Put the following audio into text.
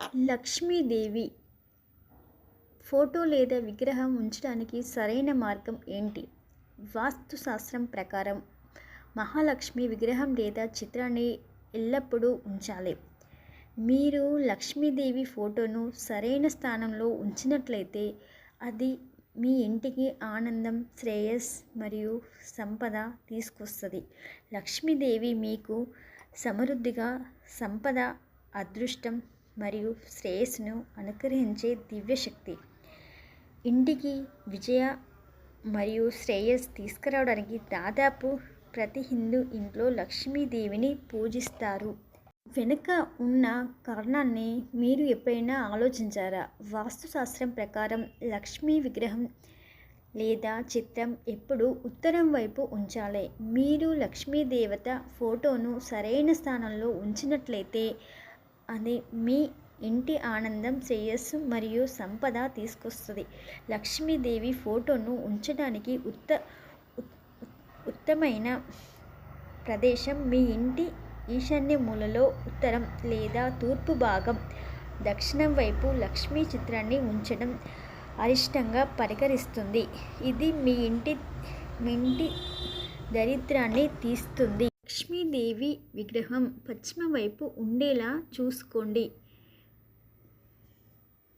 Lakshmidevi photo లేదా విగ్రహం ఉంచడానికి సరైన మార్గం ఏంటి? వాస్తు శాస్త్రం ప్రకారం మహాలక్ష్మి విగ్రహం లేదా చిత్రాన్ని ఎల్లప్పుడూ ఉంచాలి. మీరు లక్ష్మీదేవి ఫోటోను సరైన స్థానంలో ఉంచినట్లయితే అది మీ ఇంటికి ఆనందం శ్రేయస్ మరియు సంపద తీసుకొస్తుంది. లక్ష్మీదేవి మీకు సమృద్ధిగా సంపద అదృష్టం మరియు శ్రేయస్సును అనుగ్రహించే దివ్యశక్తి. ఇంటికి విజయ మరియు శ్రేయస్ తీసుకురావడానికి దాదాపు ప్రతి హిందూ ఇంట్లో లక్ష్మీదేవిని పూజిస్తారు. వెనుక ఉన్న కారణాన్ని మీరు ఎప్పుడైనా ఆలోచించారా? వాస్తుశాస్త్రం ప్రకారం లక్ష్మీ విగ్రహం లేదా చిత్రం ఎప్పుడు ఉత్తరం వైపు ఉంచాలి. మీరు లక్ష్మీదేవత ఫోటోను సరైన స్థానంలో ఉంచినట్లయితే అది మీ ఇంటి ఆనందం శ్రేయస్సు మరియు సంపద తీసుకొస్తుంది. లక్ష్మీదేవి ఫోటోను ఉంచడానికి ఉత్త ఉత్తమైన ప్రదేశం మీ ఇంటి ఈశాన్య మూలలో ఉత్తరం లేదా తూర్పు భాగం. దక్షిణం వైపు లక్ష్మీ చిత్రాన్ని ఉంచడం అరిష్టంగా పరికరిస్తుంది ఇది మీ ఇంటి మీ ఇంటి దరిద్రాన్ని తీస్తుంది. లక్ష్మీదేవి విగ్రహం పశ్చిమ వైపు ఉండేలా చూసుకోండి.